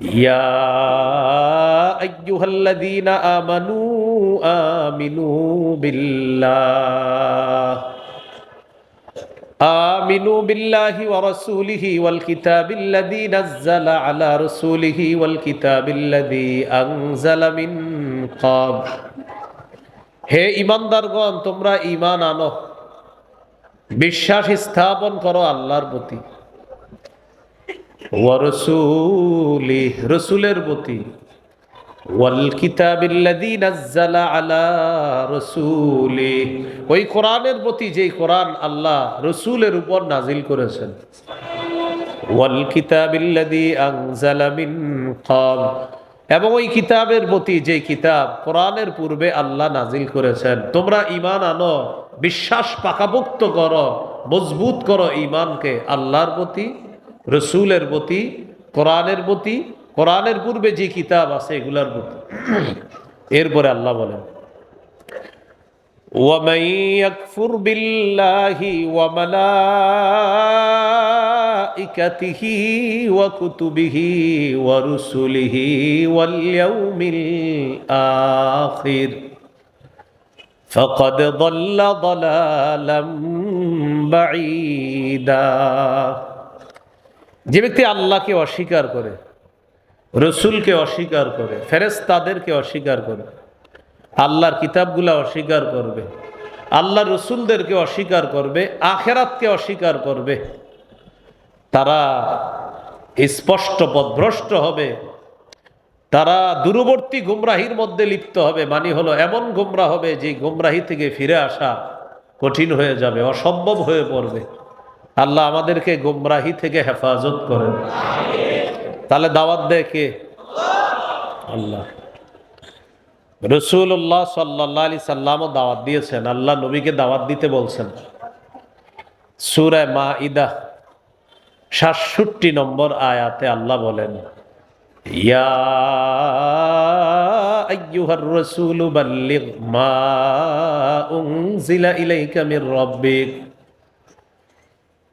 يا أيها الذين آمنوا آمنوا بالله آمنوا بالله ورسوله والكتاب الذي نزل على رسوله والكتاب الذي أنزل من قبل হে ইমানদারগণ তোমরা ঈমান আনো বিশ্বাস স্থাপন করো আল্লাহর প্রতি ওয়ারসুলি, রসুলের প্রতি। ওয়াল কিতাবিল্লাযী নাজ্জালা আলা রাসূলি। ওই কোরআনের প্রতি যেই কোরআন আল্লাহ রসুলের উপর নাজিল করেছেন। ওয়াল কিতাবিল্লাযী আনজালা মিন ক্বাব। এবং ওই কিতাবের প্রতি যে কিতাব কোরআনের পূর্বে আল্লাহ নাজিল করেছেন। তোমরা ইমান আনো, বিশ্বাস পাকাপোক্ত করো, মজবুত করো ঈমানকে আল্লাহর প্রতি। রসুলের প্রতি কোরআনের প্রতি কোরআনের পূর্বে যে কিতাব আছে এগুলার প্রতি এরপরে আল্লাহ বলেন ومن يكفر بالله وملائكته وكتبه ورسله واليوم الآخر فقد ضل ضلالا بعيدا যে ব্যক্তি আল্লাহকে অস্বীকার করে, রসুলকে অস্বীকার করে ফেরেস্তাদেরকে অস্বীকার করে, আল্লাহর কিতাবগুলা অস্বীকার করবে আল্লাহ রসুলদেরকে অস্বীকার করবে, আখেরাতকে অস্বীকার করবে, তারা স্পষ্ট পথভ্রষ্ট হবে, তারা দূরবর্তী গুমরাহির মধ্যে লিপ্ত হবে মানে হলো এমন গুমরা হবে যে গুমরাহি থেকে ফিরে আসা কঠিন হয়ে যাবে, অসম্ভব হয়ে পড়বে। আল্লাহ আমাদেরকে গুমরাহি থেকে হেফাজত করেন। তাহলে দাওয়াত দেয় কে? আল্লাহ। রসুল্লাহ সাল্লাহ আলি সাল্লামও দাওয়াত দিয়েছেন। আল্লাহ নবীকে দাওয়াত দিতে বলছেন। সুরায় মা ইদা সাতষট্টি নম্বর আয়াতে আল্লাহ বলেন, ইয়া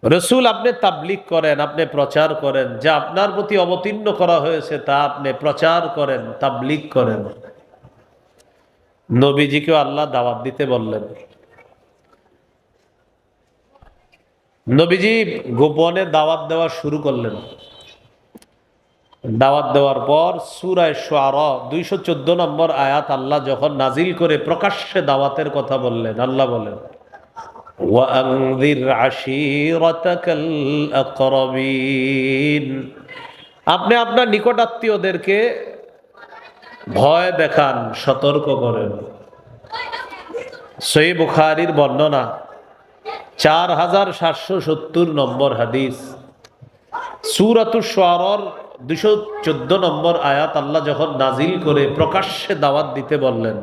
রাসূলু আপনি তাবলিক করেন, আপনি প্রচার করেন, যা আপনার প্রতি অবতীর্ণ করা হয়েছে তা আপনি প্রচার করেন তাবলিক করেন। নবীজিকেও আল্লাহ দাওয়াত দিতে বললেন। নবীজি গোপনে দাওয়াত দেওয়া শুরু করলেন। দাওয়াত দেওয়ার পর সুরায় সোয়ার দুইশো চোদ্দ নম্বর আয়াত আল্লাহ যখন নাজিল করে প্রকাশ্যে দাওয়াতের কথা বললেন, আল্লাহ বলেন وأنذر عشيرتك الأقربين আপনি আপনার নিকটাত্মীয়দেরকে ভয় দেখান সতর্ক করেন সই বুখারির বর্ণনা চার হাজার সাতশো সত্তর নম্বর হাদিস সুরাতু সোয়ারর দুশো চোদ্দ নম্বর আয়াত আল্লাহ যখন নাজিল করে প্রকাশ্যে দাওয়াত দিতে বললেন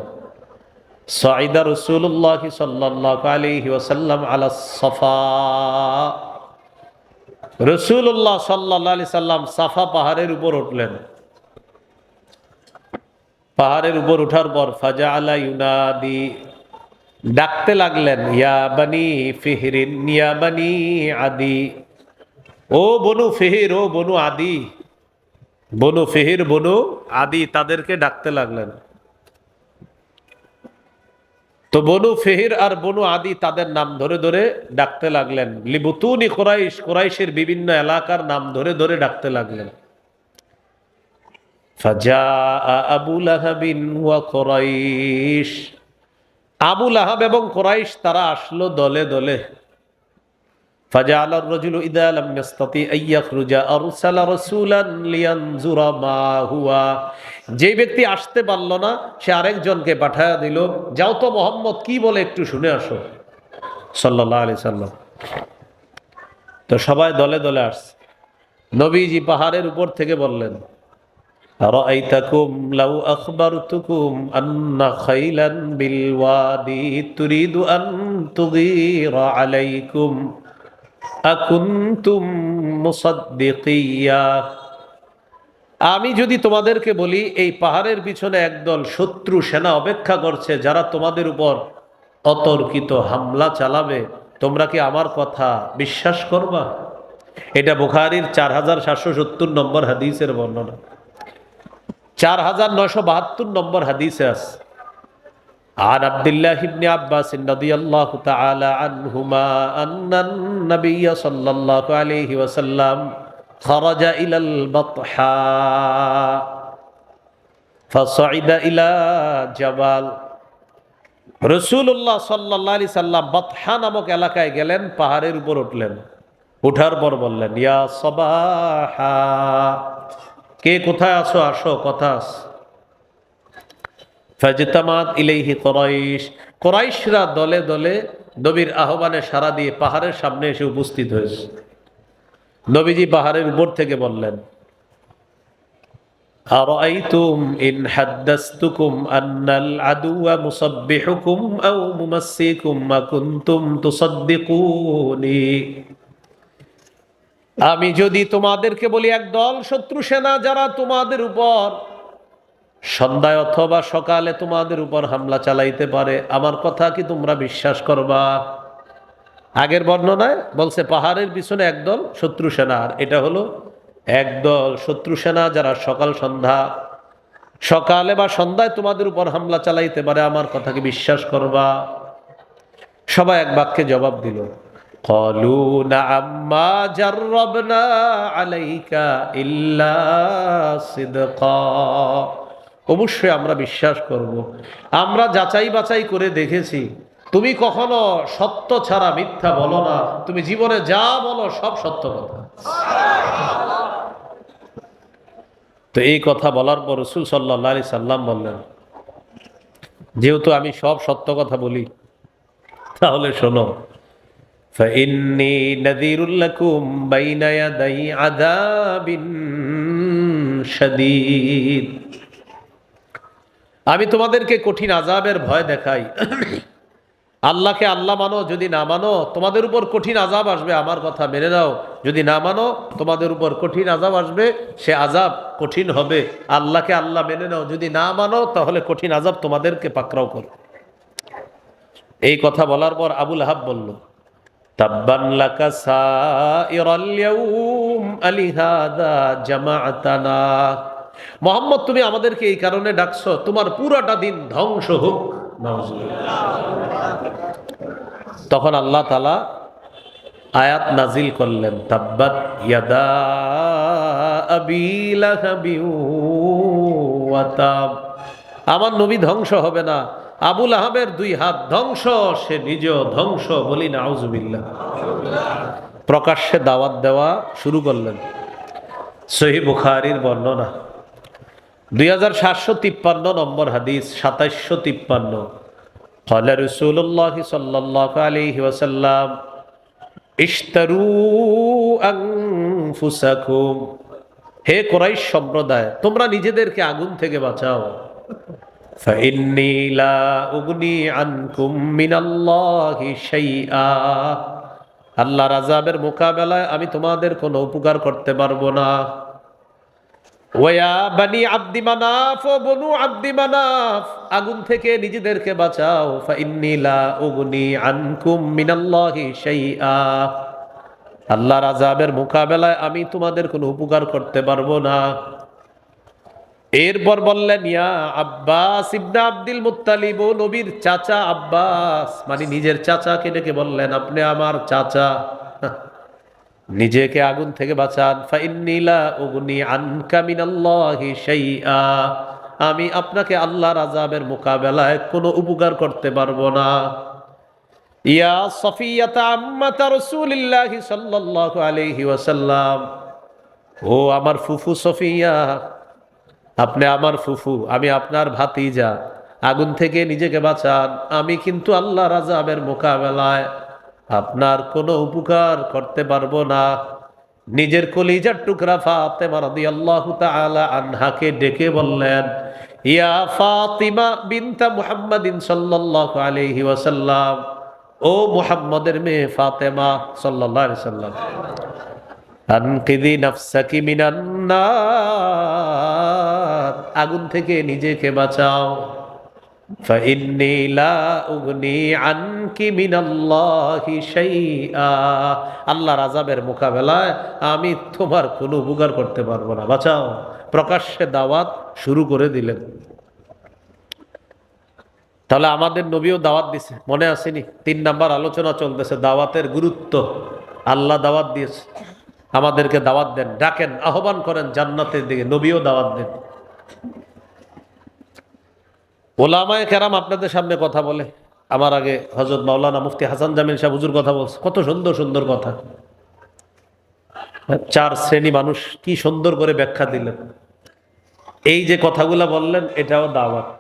সাইদা রসুল্লাহ সাল্লাহ আলিহি ওসাল্লাম আলা সফা। রসুল্লাহ সাল্লাহ আলি সাল্লাম সাফা পাহাড়ের উপর উঠলেন। পাহাড়ের উপর উঠার পর ফাজা আলা ইউনাদি, ডাকতে লাগলেন, ইয়া বানি ফিহরিন, ইয়া বানি আদি। ও বনু ফিহির, ও বনু আদি। বনু ফিহির, বনু আদি, তাদেরকে ডাকতে লাগলেন। তো বনু ফেহির আর বনু আদি তাদের নাম ধরে ধরে ডাকতে লাগলেন। লিবুতুনি কোরাইশ, কোরাইশের বিভিন্ন এলাকার নাম ধরে ধরে ডাকতে লাগলেন। আবুল আহাব এবং কোরাইশ তারা আসলো দলে দলে। فجعل الرجل إذا لم يستطيع أن يخرج أرسل رسولا لينظر ما هو যে ব্যক্তি আসতে পারল না সে আরেকজনকে পাঠায়া দিল যাও তো মোহাম্মদ কি বলে একটু শুনে আসো সাল্লাহ আলি সাল্লাম তো সবাই দলে দলে আসছে নবীজি পাহাড়ের উপর থেকে বললেন رأيتكم لو أخبرتكم أن خيلا بالوادي تريد أن تغير عليكم আমি যদি তোমাদেরকে বলি, এই পাহাড়ের পিছনে একদল শত্রু সেনা অপেক্ষা করছে, যারা তোমাদের উপর অতর্কিত হামলা চালাবে, তোমরা কি আমার কথা বিশ্বাস করবা? এটা বুখারির চার হাজার সাতশো সত্তর নম্বর হাদিসের বর্ণনা। চার হাজার নয়শো বাহাত্তর নম্বর হাদিসে আছে। عن عبد الله بن عباس رضي الله تعالى عنهما أن النبي صلى الله عليه وسلم خرج إلى البطحاء فصعد إلى جبل রসুল্লাহ সাল্লাহ আলি সাল্লাম বতহা নামক এলাকায় গেলেন পাহাড়ের উপর উঠলেন উঠার পর বললেন ইয়া সবাহা কে কোথায় আসো আসো কথা আস ফাজতামাত ইলাইহি কোরাইশ কোরাইশরা দলে দলে নবীর আহ্বানে সারা দিয়ে পাহাড়ের সামনে এসে উপস্থিত হয়েছে নবীজি পাহাড়ের উপর থেকে বললেন أرأيتم إن حدثتكم أن العدو مصبحكم أو ممسيكم ما كنتم تصدقوني আমি যদি তোমাদেরকে বলি একদল শত্রু সেনা যারা তোমাদের উপর সন্ধ্যায় অথবা সকালে তোমাদের উপর হামলা চালাইতে পারে আমার কথা কি তোমরা বিশ্বাস করবা আগের বর্ণনায় বলছে পাহাড়ের পিছনে একদল শত্রু সেনা আর এটা হলো একদল শত্রু সেনা যারা সকাল সন্ধ্যা সকালে বা সন্ধ্যায় তোমাদের উপর হামলা চালাইতে পারে আমার কথা কি বিশ্বাস করবা সবাই এক বাক্যে জবাব দিল قالوا نعم ما جربنا عليك إلا صدقا অবশ্যই আমরা বিশ্বাস করব। আমরা যাচাই বাছাই করে দেখেছি তুমি কখনো সত্য ছাড়া মিথ্যা বলো না তুমি জীবনে যা বলো সব সত্য কথা তো এই কথা বলার পর রসুল সাল্লাহ আলি সাল্লাম বললেন যেহেতু আমি সব সত্য কথা বলি তাহলে শোনো فإني نذير لكم بين يدي عذاب شديد আমি তোমাদেরকে কঠিন আজাবের ভয় দেখাই। আল্লাহকে আল্লাহ মানো, যদি না মানো, তোমাদের উপর কঠিন আজাব আসবে, আমার কথা মেনে নাও। যদি না মানো, তোমাদের উপর কঠিন আজাব আসবে, সে আজাব কঠিন হবে। আল্লাহকে আল্লাহ মেনে নাও। যদি না মানো, তাহলে কঠিন আজাব তোমাদেরকে পাকড়াও করো এই কথা বলার পর আবুল হাব বলল, তাব্বান মোহাম্মদ, তুমি আমাদেরকে এই কারণে ডাকছো, তোমার পুরাটা দিন ধ্বংস হোক। তখন আল্লাহ তালা আয়াত নাজিল করলেন, তাব্বাত আমার নবী ধ্বংস হবে না আবুল আহমের দুই হাত ধ্বংস, সে নিজ ধ্বংস বলি না আউজুবিল্লাহ প্রকাশ্যে দাওয়াত দেওয়া শুরু করলেন। সহি বর্ণনা। দুই হাজার সাতশো তিপ্পান্ন নম্বর হাদিস সাতাইশশো তিপ্পান্ন قال رسول الله صلى الله عليه وسلم اشتروا أنفسكم হে কোরাইশ সম্প্রদায় তোমরা নিজেদেরকে আগুন থেকে বাঁচাও فإني لا أغني عنكم من الله شيئا আল্লাহর আজাবের মোকাবেলায় আমি তোমাদের কোনো উপকার করতে পারবো না ওয়া বানি আব্দি মানাফ ও বনু আব্দি মানাফ, আগুন থেকে নিজেদেরকে বাঁচাও। ফাইন্নি লা উগনি আনকুম মিনাল্লাহি শাইআ। আল্লাহর আযাবের মোকাবেলায় আমি তোমাদের কোনো উপকার করতে পারব না। এরপর বললেন, ইয়া আব্বাস ইবনা আব্দুল মুত্তালিব, ও নবীর চাচা আব্বাস। মানে নিজের চাচাকে ডেকে বললেন, আপনি আমার চাচা। নিজেকে আগুন থেকে বাঁচান। আমি আপনাকে আল্লাহর আযাবের মোকাবেলায় কোনো উপকার করতে পারব না। ইয়া ও আমার ফুফু সফিয়া, আপনি আমার ফুফু, আমি আপনার ভাতিজা। আগুন থেকে নিজেকে বাঁচান। আমি কিন্তু আল্লাহ রাজাবের মোকাবেলায় আপনার কোনো উপকার করতে পারব না। নিজের কলিজার টুকরা ফাতেমা রাদিয়াল্লাহু তাআলা আনহাকে ডেকে বললেন, ইয়া ফাতিমা বিনতা মুহাম্মাদিন সাল্লাল্লাহু আলাইহি ওয়াসাল্লাম, ও মুহাম্মদের মেয়ে ফাতেমা সাল্লাল্লাহু আলাইহি সাল্লাম আনকিদি নাফসাকি মিনান আগুন থেকে নিজেকে বাঁচাও। فإني لا أغني عنك من الله شيئا আল্লাহর আযাবের মোকাবেলায় আমি তোমার কোনো উপকার করতে পারবো না বাঁচাও প্রকাশ্যে দাওয়াত শুরু করে দিলেন তাহলে আমাদের নবীও দাওয়াত দিছে মনে আসেনি তিন নাম্বার আলোচনা চলতেছে দাওয়াতের গুরুত্ব আল্লাহ দাওয়াত দিয়েছে আমাদেরকে দাওয়াত দেন ডাকেন আহ্বান করেন জান্নাতের দিকে নবীও দাওয়াত দেন ওলামায় কেরাম আপনাদের সামনে কথা বলে। আমার আগে হজরত মাওলানা মুফতি হাসান জামিন সাহেব হুজুর কথা বলছে। কত সুন্দর সুন্দর কথা। চার শ্রেণি মানুষ কি সুন্দর করে ব্যাখ্যা দিলেন। এই যে কথাগুলা বললেন, এটাও দাওয়াত।